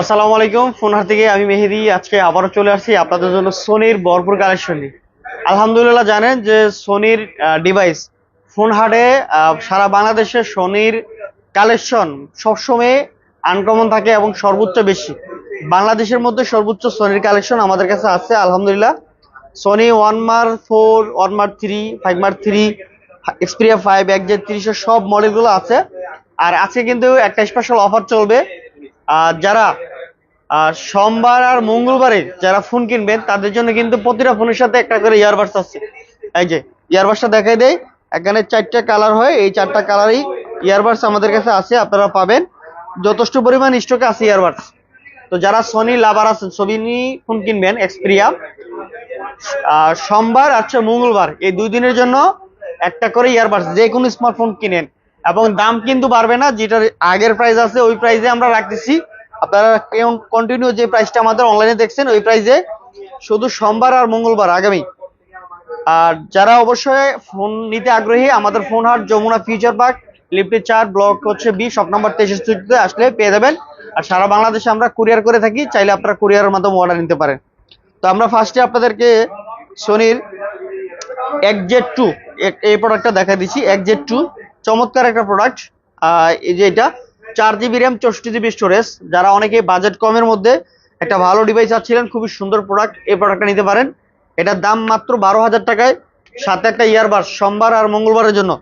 আসসালামু আলাইকুম, ফোনহার থেকে আমি মেহেদি, আজকে আবারও চলে আসছি আপনাদের জন্য সোনির ভরপুর কালেকশন আলহামদুলিল্লাহ জানেন যে সোনির ডিভাইস ফোন হাটে সারা বাংলাদেশে সোনির কালেকশন সবসময় আনকমন থাকে এবং সর্বোচ্চ বেশি। বাংলাদেশের মধ্যে সর্বোচ্চ সোনির কালেকশন আমাদের কাছে আছে, আলহামদুলিল্লাহ। Sony one mark four one mark three five mark three Xperia five এক জেড তিরিশের সব মডেলগুলো আছে। আর আজকে কিন্তু একটা স্পেশাল অফার চলবে। যারা সোমবার আর মঙ্গলবারে যারা ফোন কিনবেন, তাদের জন্য কিন্তু প্রতিটা ফোনের সাথে একটা করে ইয়ারবাডস আছে। এই যে ইয়ারবাডসটা দেখাই দেয় এখানে চারটা কালার হয়। এই চারটা কালারই ইয়ারবাডস আমাদের কাছে আছে, আপনারা পাবেন। যথেষ্ট পরিমাণ স্টকে আছে ইয়ারবাডস তো যারা সনি লাভার আছেন সবিনি ফোন কিনবেন এক্সপিরিয়া আর সোমবার আচ্ছা মঙ্গলবার, এই দুই দিনের জন্য একটা করে ইয়ারবাডস যে কোনো স্মার্টফোন কিনেন। এবং দাম কিন্তু বাড়বে না, যেটার আগের প্রাইস আছে, ওই প্রাইসে আমরা রাখতেছি। আপনারা কন্টিনিউ যে প্রাইসটা আমাদের অনলাইনে দেখছেন, ওই প্রাইসে শুধু সোমবার আর মঙ্গলবার আগামী। আর যারা অবশ্যই ফোন নিতে আগ্রহী, আমাদের ফোন হাট যমুনা ফিউচার পার্ক লিফটে চার ব্লক হচ্ছে বি শপ নম্বর তেইশ স্টুডিওতে আসলে পেয়ে যাবেন। আর সারা বাংলাদেশে আমরা কুরিয়ার করে থাকি, চাইলে আপনারা কুরিয়ারের মাধ্যমে অর্ডার নিতে পারেন। তো আমরা ফার্স্টে আপনাদেরকে সোনির এক জেড টু এই প্রোডাক্টটা দেখা দিচ্ছি এক জেড টু চমৎকার একটা প্রোডাক্ট এই যে এটা, চার জিবি র্যাম চৌষট্টি জিবি স্টোরেজ যারা অনেকে বাজেট কমের মধ্যে একটা ভালো ডিভাইস চাচ্ছিলেন, খুবই সুন্দর প্রোডাক্ট এই প্রোডাক্টটা নিতে পারেন। এটার দাম মাত্র বারো হাজার টাকায়, সাথে একটা ইয়ারবাস সোমবার আর মঙ্গলবারের জন্য।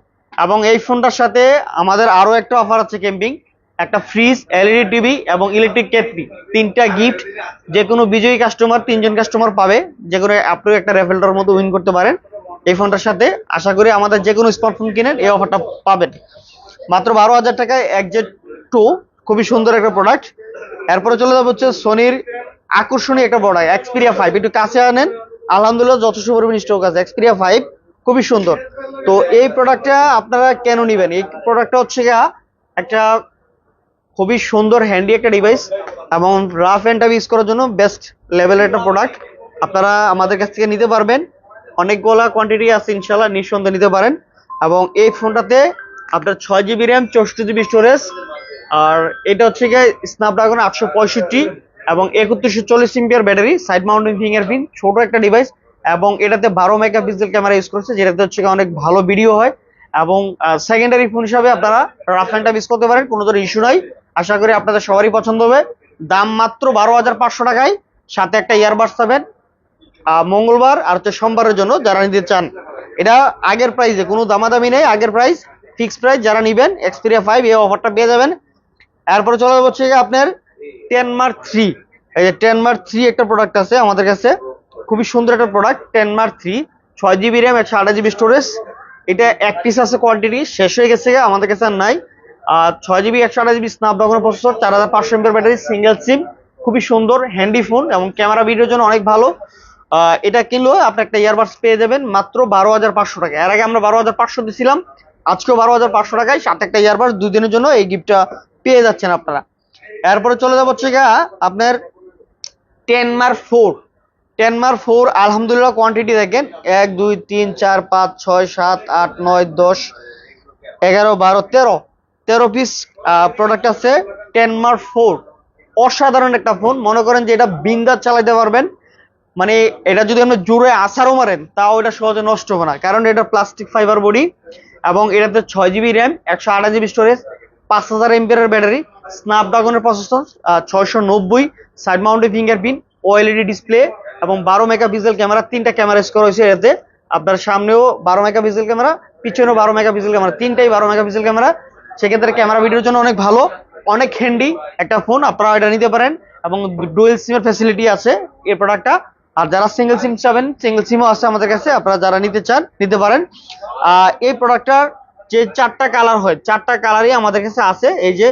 এবং এই ফোনটার সাথে আমাদের আরও একটা অফার আছে ক্যাম্পিং একটা ফ্রিজ এলইডি টিভি এবং ইলেকট্রিক কেটলি তিনটা গিফট যে কোনো বিজয়ী কাস্টমার তিনজন কাস্টমার পাবে যে কোনো আপনিও একটা রেফেলটার মতো উইন করতে পারেন। এই ফোনটার সাথে আশা করি আমাদের যে কোনো স্মার্টফোন কিনেন এই অফারটা পাবেন। মাত্র বারো হাজার টাকায় এক জেড টু খুবই সুন্দর একটা প্রোডাক্ট এরপরে চলে যাব হচ্ছে সোনির আকর্ষণীয় একটা প্রোডাক্ট এক্সপিরিয়া ফাইভ একটু কাছে আনেন, আলহামদুলিল্লাহ যথেষ্ট পরিমাণ স্টক আছে। এক্সপিরিয়া ফাইভ খুবই সুন্দর। তো এই প্রোডাক্টটা আপনারা কেন নেবেন? এই প্রোডাক্টটা হচ্ছে একটা খুবই সুন্দর হ্যান্ডি একটা ডিভাইস এবং রাফ অ্যান্ড টাইপ ইউজ করার জন্য বেস্ট লেভেলের একটা প্রোডাক্ট আপনারা আমাদের কাছ থেকে নিতে পারবেন। অনেকগুলা কোয়ান্টিটি আছে ইনশাল্লাহ নিঃসন্দেহে নিতে পারেন। এবং এই ফোনটাতে আপনার ছয় জিবি র্যাম চৌষট্টি জিবি স্টোরেজ আর এটা হচ্ছে গিয়ে স্ন্যাপড্রাগন আটশো পঁয়ষট্টি এবং একত্রিশশো চল্লিশ ampere battery side mounting fingerprint ছোট একটা ডিভাইস এবং এটাতে বারো মেগা পিক্সেল ক্যামেরা ইউজ করছে, যেটাতে হচ্ছে অনেক ভালো ভিডিও হয়। এবং সেকেন্ডারি ফোন হিসাবে আপনারা রাফ ইউজ করতে পারেন, কোনো ধরনের ইস্যু নাই। আশা করি আপনাদের সবারই পছন্দ হবে। দাম মাত্র বারো হাজার পাঁচশো টাকায়, সাথে একটা ইয়ারবাডস পাবেন মঙ্গলবার আর হচ্ছে সোমবারের জন্য যারা নিতে চান। এটা আগের প্রাইসে কোনো দামাদামি নেই, আগের প্রাইস ফিক্স প্রাইস যারা নিবেন এক্সপিরিয়া ফাইভ এই অফারটা পেয়ে যাবেন। এরপরে চলে হচ্ছে আপনার টেন মার্ক থ্রি এই যে টেন মার্ক থ্রি একটা প্রোডাক্ট আছে আমাদের কাছে। খুবই সুন্দর একটা প্রোডাক্ট টেন মার্ক থ্রি ছয় জিবি র্যাম একশো আঠাশ জিবি স্টোরেজ এটা এক পিস আছে কোয়ান্টিটি শেষ হয়ে গেছে আমাদের কাছে আর নাই। আর ছয় জিবি একশো আঠাশ জিবি স্ন্যাপড্রাগন প্রসেসর চার হাজার পাঁচশো এমপের ব্যাটারি সিঙ্গেল সিম খুবই সুন্দর হ্যান্ডি ফোন এবং ক্যামেরা ভিডিওর জন্য অনেক ভালো। এটা কিনলেও আপনি একটা ইয়ারবাডস পেয়ে যাবেন মাত্র বারো হাজার পাঁচশো টাকা। এর আগে আমরা বারো হাজার পাঁচশো দিছিলাম, আজকেও বারো হাজার পাঁচশো টাকায় সাথে একটা ইয়ারবাডস দুই দিনের জন্য এই গিফটটা পেয়ে যাচ্ছেন আপনারা। এরপরে চলে যাব হচ্ছে গিয়া আপনার ten mark four ten mark four আলহামদুলিল্লাহ কোয়ান্টিটি দেখেন, এক, দুই, তিন, চার, পাঁচ, ছয়, সাত, আট, নয়, দশ, এগারো, বারো, তেরো। তেরো পিস প্রোডাক্ট আছে টেন মার ফোর অসাধারণ একটা ফোন মনে করেন যে এটা বিন্দাস চালাতে পারবেন। মানে এটা যদি আপনি জোরে আসারও মারেন, তাও এটা সহজে নষ্ট হবে না। কারণ এটা প্লাস্টিক ফাইবার বডি এবং এটাতে ছয় জিবি র্যাম একশো আঠাশ জিবি স্টোরেজ পাঁচ হাজার এমপিয়ারের ব্যাটারি স্ন্যাপড্রাগনের প্রসেসর ছয়শো নব্বই side mounted fingerprint OLED display এবং বারো মেগা পিক্সেল ক্যামেরা তিনটা ক্যামেরা স্কোর হয়েছে এতে। আপনার সামনেও বারো মেগা পিক্সেল ক্যামেরা পিছনেও বারো মেগা পিক্সেল ক্যামেরা তিনটাই বারো মেগা পিক্সেল ক্যামেরা সেক্ষেত্রে ক্যামেরা ভিডিওর জন্য অনেক ভালো, অনেক হ্যান্ডি একটা ফোন আপনারা এটা নিতে পারেন। এবং ডুয়েল সিমের ফ্যাসিলিটি আছে এই প্রোডাক্টটা আর যারা সিঙ্গেল সিম চাবেন সিঙ্গেল সিমও আছে আমাদের কাছে, আপনারা যারা নিতে চান, নিতে পারেন। এই প্রোডাক্টটার যে চারটা কালার হয়, চারটা কালারই আমাদের কাছে আছে। এই যে,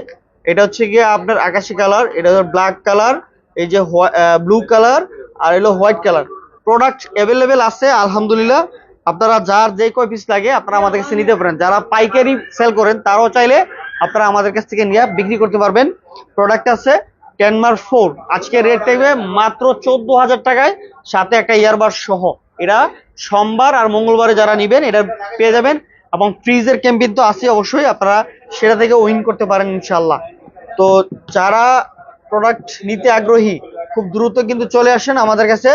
এটা হচ্ছে গিয়ে আপনার আকাশি কালার এটা হলো ব্ল্যাক কালার এই যে ব্লু কালার আর এলো হোয়াইট কালার প্রোডাক্ট অ্যাভেলেবেল আছে, আলহামদুলিল্লাহ। আপনারা যার যে কয় পিস লাগে, আপনারা আমাদের কাছে নিতে পারেন। যারা পাইকারি সেল করেন, তারাও চাইলে আপনারা আমাদের কাছ থেকে নিয়ে বিক্রি করতে পারবেন। প্রোডাক্ট আছে টেন মার ফোর আজকে রেট থাকবে মাত্র চোদ্দ হাজার টাকায় সাথে একটা ইয়ারবার সহ। এরা সোমবার আর মঙ্গলবারে যারা নিবেন এটা পেয়ে যাবেন। এবং ফ্রিজের ক্যাম্পিং তো আছে অবশ্যই, আপনারা সেটা থেকে উইন করতে পারেন ইনশাল্লাহ তো যারা প্রোডাক্ট নিতে আগ্রহী, খুব দ্রুত কিন্তু চলে আসেন আমাদের কাছে।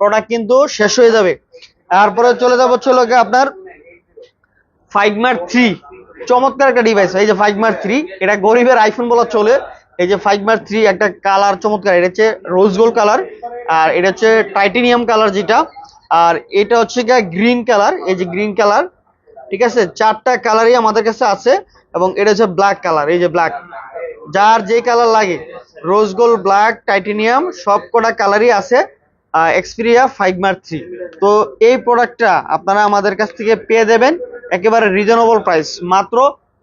প্রোডাক্ট কিন্তু শেষ হয়ে যাবে। তারপরে চলে যাব হলো আপনার ফাইভ মার্ক থ্রি চমৎকার একটা ডিভাইস এই যে ফাইভ মার্ক থ্রি এটা গরিবের আইফোন বলা চলে। এই যে ফাইভ মার্ক থ্রি একটা কালার চমৎকার, এটা হচ্ছে রোজ গোল্ড কালার আর এটা হচ্ছে টাইটেনিয়াম কালার যেটা। আর এটা হচ্ছে গিয়ে গ্রিন কালার এই যে গ্রিন কালার ঠিক আছে? চারটা কালারই আমাদের কাছে আছে এবং এটা হচ্ছে ব্ল্যাক কালার এই যে ব্ল্যাক যার যে কালার লাগে রোজ গোল্ড ব্ল্যাক টাইটেনিয়াম সব কটা কালারই আছে এক্সপিরিয়া ফাইভ মার্ক থ্রি তো এই প্রোডাক্টটা আপনারা আমাদের কাছ থেকে পেয়ে দেবেন, একেবারে রিজনেবল প্রাইস মাত্র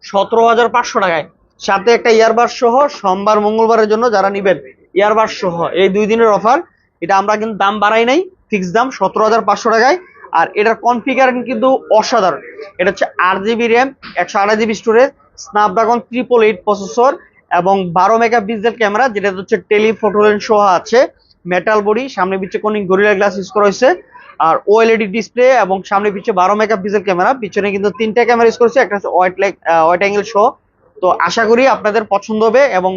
সতেরো হাজার পাঁচশো টাকায়। সাথে একটা ইয়ারবার সহ সোমবার, মঙ্গলবারের জন্য যারা নিবেন ইয়ারবার সহ এই দুই দিনের অফার, এটা আমরা কিন্তু দাম বাড়াই নাই ফিক্স দাম সতেরো হাজার পাঁচশো টাকায়। আর এটার কনফিগারেশন কিন্তু অসাধারণ। এটা হচ্ছে আট জিবি র্যাম, একশো আঠাশ GB storage Snapdragon triple eight processor এবং বারো মেগা পিক্সেল ক্যামেরা যেটা হচ্ছে টেলিফোটো লেন্স সহ আছে। মেটাল বডি সামনে পিছিয়ে কোন গরিলা গ্লাস ইউজ করা হয়েছে। আর ওএলইডি ডিসপ্লে এবং সামনে পিছিয়ে বারো মেগা পিক্সেল ক্যামেরা পিছনে কিন্তু তিনটা ক্যামেরা ইউজ করেছে একটা হচ্ছে ওয়াইট লেগ ওয়াইট অ্যাঙ্গেল সহ তো আশা করি আপনাদের পছন্দ হবে এবং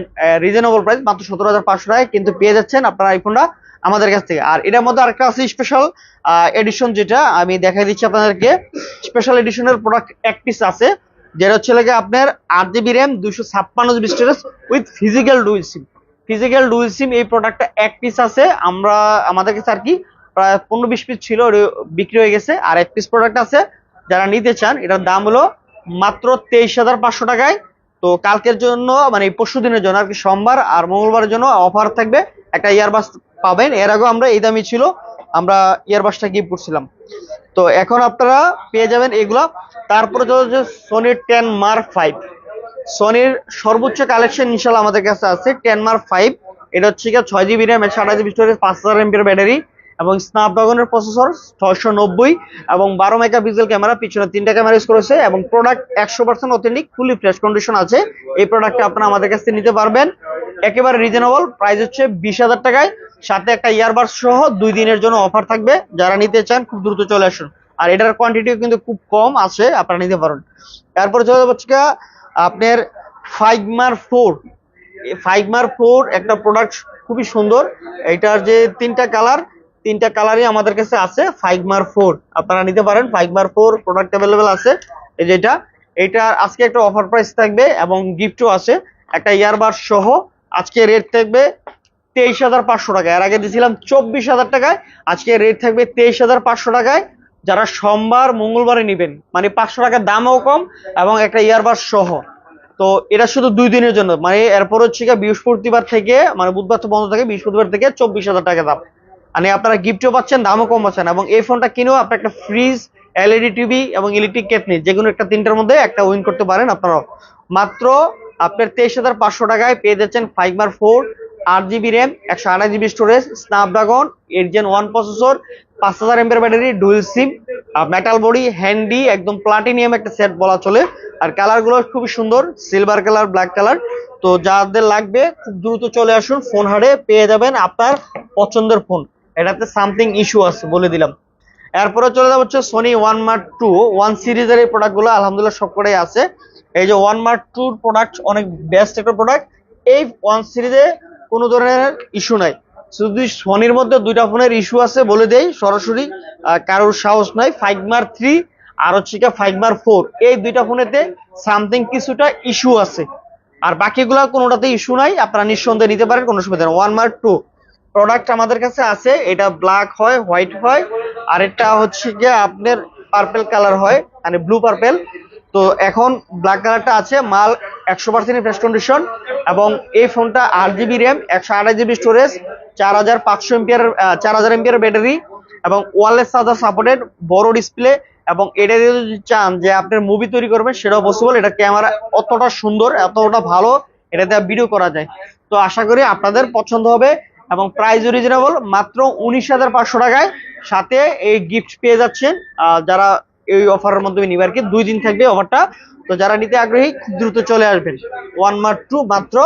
রিজনেবল প্রাইস মাত্র সতেরো হাজার পাঁচশো টাকায় কিন্তু পেয়ে যাচ্ছেন আপনারা আইফোনটা আমাদের কাছ থেকে। আর এটার মধ্যে আরেকটা আছে স্পেশাল এডিশন যেটা আমি দেখাই দিচ্ছি আপনাদেরকে। স্পেশাল এডিশনের প্রোডাক্ট এক পিস আছে, যেটা হচ্ছে লাগে আপনার আট জিবি র্যাম দুশো ছাপ্পান্ন GB storage with physical dual SIM physical dual SIM এই প্রোডাক্টটা এক পিস আছে। আমরা, আমাদের কাছে আর কি প্রায় পনেরো বিশ পিস ছিল বিক্রি হয়ে গেছে। আর এক পিস প্রোডাক্ট আছে, যারা নিতে চান, এটার দাম হলো মাত্র তেইশ হাজার পাঁচশো টাকায়। তো কালকের জন্য মানে পরশু দিনের জন্য আর কি, সোমবার আর মঙ্গলবারের জন্য অফার থাকবে। একটা ইয়ারবাস পাবেন। এর আগেও আমরা এই দামই ছিল। আমরা ইয়ারবাসটা গিফট করছিলাম তো এখন আপনারা পেয়ে যাবেন এগুলা। তারপরে হচ্ছে সোনির টেন মার্ক ফাইভ সোনির সর্বোচ্চ কালেকশন ইনশাল্লাহ আমাদের কাছে আছে টেন মার্ক ফাইভ এটা হচ্ছে ছয় জিবি র্যাম একশো আঠাশ জিবি স্টোরেজ, পাঁচ হাজার এমপির ব্যাটারি। এবং স্ন্যাপড্রাগনের প্রসেসর ছয়শো নব্বই এবং বারো মেগা পিক্সেল ক্যামেরা পিছনে তিনটা ক্যামেরা ইউজ করেছে এবং প্রোডাক্ট একশো percent authentic fully fresh condition আছে। এই প্রোডাক্টটা আপনারা আমাদের কাছ থেকে নিতে পারবেন। একেবারে রিজনেবল প্রাইস হচ্ছে বিশ হাজার টাকায়। সাথে একটা ইয়ারবাস সহ দুই দিনের জন্য অফার থাকবে। যারা নিতে চান, খুব দ্রুত চলে আসুন। আর এটার কোয়ান্টিটিও কিন্তু খুব কম আছে, আপনারা নিতে পারেন তারপরে চলে যাচ্ছে আপনার five mark four five mark four একটা প্রোডাক্ট খুবই সুন্দর। এটার যে তিনটা কালার তিনটা কালারই আমাদের কাছে আছে ফাইভ মার ফোর আপনারা নিতে পারেন five mark four product available আছে। এই যেটা এটার আজকে একটা অফার প্রাইস থাকবে এবং গিফটও আছে। একটা ইয়ারবার সহ আজকে রেট থাকবে তেইশ হাজার পাঁচশো টাকা। এর আগে দিয়েছিলাম চব্বিশ হাজার টাকায়, আজকে রেট থাকবে তেইশ হাজার পাঁচশো টাকায়। যারা সোমবার, মঙ্গলবারে নেবেন মানে পাঁচশো টাকার দামও কম এবং একটা ইয়ারবার সহ। তো এটা শুধু দুই দিনের জন্য মানে এরপর হচ্ছে বৃহস্পতিবার থেকে মানে বুধবার তো বন্ধ থাকে, বৃহস্পতিবার থেকে চব্বিশ হাজার টাকা দাম। মানে আপনারা গিফটও পাচ্ছেন, দামও কম পাচ্ছেন এবং এই ফোনটা কিনেও আপনি একটা ফ্রিজ এলইডি টিভি এবং ইলেকট্রিক কেটনি যে কোনো একটা তিনটার মধ্যে একটা উইন করতে পারেন আপনারা মাত্র আপনার তেইশ হাজার পাঁচশো টাকায় পেয়ে যাচ্ছেন ফাইভ বার ফোর আট জিবি র্যাম একশো আঠাশ GB storage Snapdragon eight gen one processor পাঁচ হাজার এমপের battery dual SIM metal body handy একদম প্লাটিনিয়াম একটা সেট বলা চলে। আর কালারগুলো খুবই সুন্দর সিলভার কালার ব্ল্যাক কালার তো যাদের লাগবে, খুব দ্রুত চলে আসুন ফোন হারে পেয়ে যাবেন আপনার পছন্দের ফোন এটাতে সামথিং ইস্যু আছে, বলে দিলাম। এরপরে চলে যাব হচ্ছে Sony one mark two one সিরিজের এই প্রোডাক্টগুলো আলহামদুলিল্লাহ সবকটাই আছে। এই যে ওয়ান মার্ক টুর প্রোডাক্ট অনেক বেস্ট একটা প্রোডাক্ট এই ওয়ান সিরিজে কোনো ধরনের ইস্যু নাই। শুধু সোনির মধ্যে দুইটা ফোনের ইস্যু আছে বলে দেই, সরাসরি কারোর সাহস নাই। ফাইভ মার থ্রি আর হচ্ছে ফাইভ মার ফোর এই দুইটা ফোনেতে সামথিং কিছুটা ইস্যু আছে। আর বাকিগুলো কোনোটাতে ইস্যু নাই, আপনারা নিঃসন্দেহে নিতে পারেন, কোনো সুবিধা নেই। ওয়ান মার্ক টু প্রোডাক্ট আমাদের কাছে আছে, এটা ব্ল্যাক হয় হোয়াইট হয়, আর এটা হচ্ছে গিয়ে আপনার পার্পেল কালার হয় মানে ব্লু পার্পেল তো এখন ব্ল্যাক কালারটা আছে, মাল একশো পার্সেন্ট ফ্রেশ কন্ডিশন এবং এই ফোনটা আট জিবি র্যাম একশো আঠাশ জিবি স্টোরেজ চার হাজার পাঁচশো এমপিয়ার চার হাজার এমপিয়ার ব্যাটারি এবং ওয়ারলেস চার্জার সাপোর্টেড বড় ডিসপ্লে এবং এটা যদি চান যে আপনার মুভি তৈরি করবেন, সেটাও পসিবল এটা ক্যামেরা অতটা সুন্দর, এতটা ভালো এটাতে ভিডিও করা যায়। তো আশা করি আপনাদের পছন্দ হবে। এবং প্রাইস রিজনেবল মাত্র উনিশ হাজার পাঁচশো টাকায় সাথে এই গিফট পেয়ে যাচ্ছেন। যারা এই অফারের মাধ্যমে নিবে আর কি, দুই দিন থাকবে অফারটা তো যারা নিতে আগ্রহী, খুব দ্রুত চলে আসবেন। ওয়ান মার্ক টু মাত্র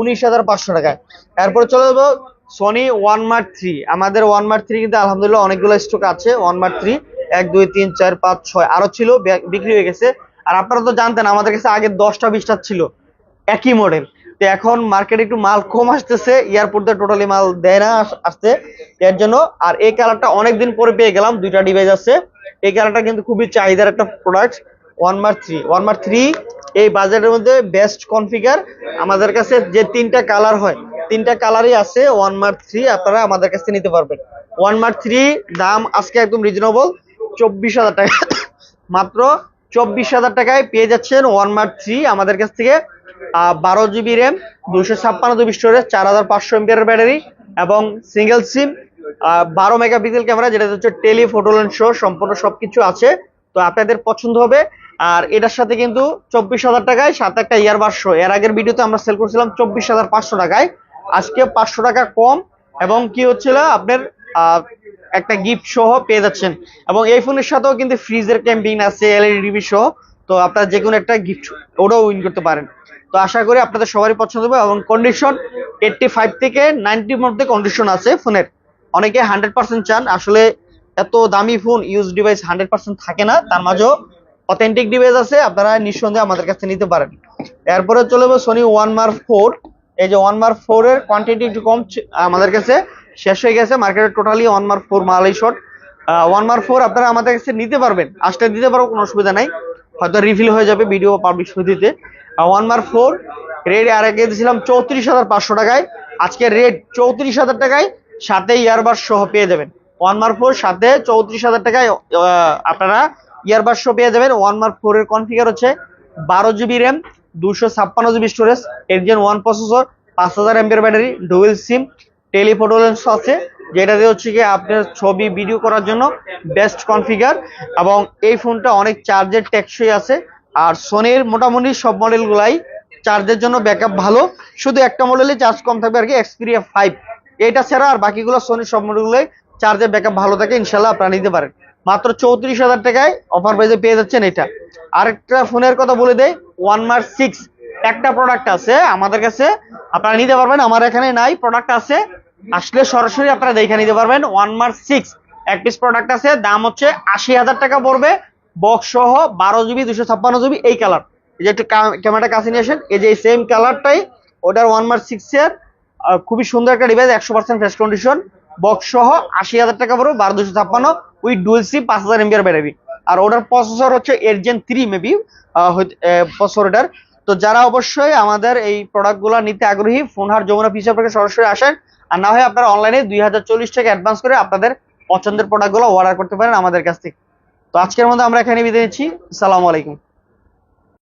উনিশ হাজার পাঁচশো টাকায়। এরপরে চলে যাব সনি ওয়ান মার্ক থ্রি আমাদের ওয়ান মার্ক থ্রি কিন্তু আলহামদুলিল্লাহ অনেকগুলো স্টক আছে। ওয়ান মার্ক থ্রি এক, দুই, তিন, চার, পাঁচ, ছয় আরও ছিল, বিক্রি হয়ে গেছে। আর আপনারা তো জানতেন, আমাদের কাছে আগে দশটা, বিশটা ছিল। একই মডেল তো এখন মার্কেটে একটু মাল কম আসতেছে, এয়ারপোর্ট টোটালি মাল দেয় না আস- আসতে। এর জন্য, আর এই কালারটা অনেকদিন পরে পেয়ে গেলাম, দুইটা ডিভাইস আছে। এই কালারটা কিন্তু খুবই চাহিদার একটা product one mark three one mark three এই বাজেটের মধ্যে বেস্ট কনফিগার আমাদের কাছে যে তিনটা কালার হয়, তিনটা কালারই আছে ওয়ান মার থ্রি আপনারা আমাদের কাছে নিতে পারবেন। ওয়ান মার থ্রি দাম আজকে একদম রিজনেবল চব্বিশ হাজার টাকা। মাত্র চব্বিশ হাজার টাকায় পেয়ে যাচ্ছেন ওয়ান মার্ক থ্রি আমাদের কাছ থেকে। বারো জিবি র্যাম দুশো ছাপ্পান্ন জিবি স্টোরেজ চার হাজার পাঁচশো এমপিয়ার ব্যাটারি এবং সিঙ্গেল সিম বারো মেগাপিক্সেল ক্যামেরা যেটা হচ্ছে টেলি ফটো লেন্স সম্পূর্ণ সবকিছু আছে। তো আপনাদের পছন্দ হবে। আর এটার সাথে কিন্তু চব্বিশ হাজার টাকায় সাথে একটা ইয়ারবার শো এর আগের ভিডিওতে আমরা সেল করছিলাম চব্বিশ হাজার পাঁচশো টাকায়। আজকে পাঁচশো টাকা কম এবং কি হচ্ছিল আপনার একটা গিফট সহ পেয়ে যাচ্ছেন। এবং এই ফোনের সাথেও কিন্তু ফ্রিজের ক্যাম্পিং আছে এলইডি টিভি সহ। তো আপনারা যে কোনো একটা গিফট ওটাও উইন করতে পারেন। তো আশা করি আপনাদের সবারই পছন্দ হবে এবং কন্ডিশন এইটটি ফাইভ থেকে নাইনটির মধ্যে কন্ডিশন আছে ফোনের। অনেকে হান্ড্রেড পার্সেন্ট চান। আসলে এত দামি phone use device hundred percent থাকে না। তার মাঝেও অথেন্টিক ডিভাইস আছে। আপনারা নিঃসন্দেহে আমাদের কাছে নিতে পারেন। এরপরে চলে যাব সোনি ওয়ান মার ফোর এই যে ওয়ান মার ফোর এর কোয়ান্টিটি একটু কম আমাদের কাছে। শেষ হয়ে গেছে। মার্কেটে টোটালি ওয়ান মার ফোর মালাই শর্ট ওয়ান মার ফোর আপনারা আমাদের কাছে নিতে পারবেন। আসতে দিতে পারব কোনো অসুবিধা নাই। হয়তো রিফিল হয়ে যাবে ভিডিও পাবলিশ হয়ে দিতে ওয়ান মার ফোর রেড আর আগে দিয়েছিলাম, চৌত্রিশ হাজার পাঁচশো টাকায়। আজকে রেড চৌত্রিশ হাজার টাকায় সাথে ইয়ারবাস সহ পেয়ে যাবেন। ওয়ান মার ফোর সাথে চৌত্রিশ হাজার টাকায় আপনারা ইয়ারবাস সহ পেয়ে যাবেন। ওয়ান মার ফোর এর কনফিগার হচ্ছে বারো জিবি র্যাম দুশো ছাপ্পান্ন জিবি স্টোরেজ এর ওয়ান প্রসেসর পাঁচ হাজার এমপির battery dual SIM telephoto lens আছে। যেটা দিয়ে হচ্ছে কি আপনার ছবি ভিডিও করার জন্য বেস্ট কনফিগার এবং এই ফোনটা অনেক চার্জের টেকসই আছে। আর সোনির মোটামুটি সব মডেলগুলাই চার্জের জন্য ব্যাকআপ ভালো। শুধু একটা মডেলে চার্জ কম থাকবে আর কি এক্সপিরিয়া ফাইভ এটা ছাড়া আর বাকিগুলো সোনির সব মডেলগুলোই চার্জের ব্যাকআপ ভালো থাকে ইনশাল্লাহ আপনারা নিতে পারেন। মাত্র চৌত্রিশ হাজার টাকায় অফার প্রাইসে পেয়ে যাচ্ছেন এটা। আরেকটা ফোনের কথা বলে দেয় ওয়ান মার সিক্স একটা প্রোডাক্ট আছে আমাদের কাছে, আপনারা নিতে পারবেন, আমার এখানে নাই প্রোডাক্ট আছে। আসলে সরাসরি আপনারা দেখে নিতে পারবেন ওয়ান মার সিক্স এক পিস প্রোডাক্ট আছে, দাম হচ্ছে আশি হাজার টাকা পড়বে। বক্স সহ বারো জিবি দুশো ছাপ্পান্ন জিবি এই কালার এই যে একটু ক্যামেরাটা কাছে নিয়ে আসেন, এই যে সেম কালারটাই ওটার ওয়ান মার সিক্স এর খুবই সুন্দর একটা ডিভাইস একশো পার্সেন্ট ফ্রেশ কন্ডিশন বক্স সহ আশি হাজার টাকা পড়বে, বারো, দুশো ছাপ্পান্ন উইথ ডুয়েল সি পাঁচ হাজার এমবিআর ব্যাটারি আর ওটার প্রসেসর হচ্ছে এর জেন থ্রি মেবি প্রসেসর এটার। তো যারা অবশ্যই আমাদের এই প্রোডাক্টগুলো নিতে আগ্রহী, ফোনহার যমুনা ফিচার সরাসরি আসেন আর না হয় আপনারা অনলাইনে দুই হাজার চল্লিশ টাকা অ্যাডভান্স করে আপনাদের পছন্দের প্রোডাক্টগুলো অর্ডার করতে পারেন আমাদের কাছ থেকে। তো আজকের মধ্যে আমরা এখানে বিদায় নিচ্ছি। সালামু আলাইকুম।